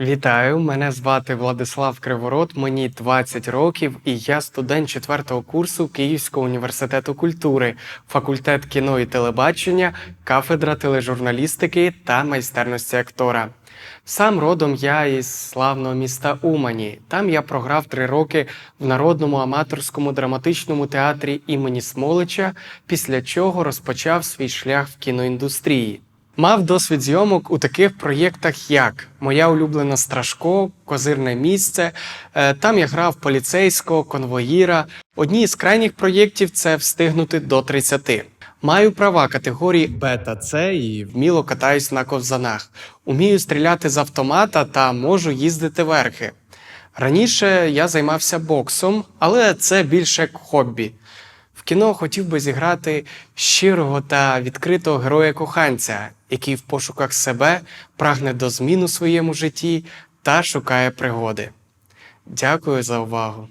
Вітаю, мене звати Владислав Криворот, мені 20 років, і я студент 4 курсу Київського університету культури, факультет кіно і телебачення, кафедра тележурналістики та майстерності актора. Сам родом я із славного міста Умані. Там я програв три роки в народному аматорському драматичному театрі імені Смолича, після чого розпочав свій шлях в кіноіндустрії. Мав досвід зйомок у таких проєктах, як Моя улюблена Страшко, Козирне місце. Е, Там я грав поліцейського, конвоїра. Одні з крайніх проєктів це встигнути до 30. Маю права категорії Б та С і вміло катаюсь на ковзанах. Умію стріляти з автомата та можу їздити верхи. Раніше я займався боксом, але це більше як хобі. В кіно хотів би зіграти щирого та відкритого героя-коханця, який в пошуках себе прагне до змін у своєму житті та шукає пригоди. Дякую за увагу.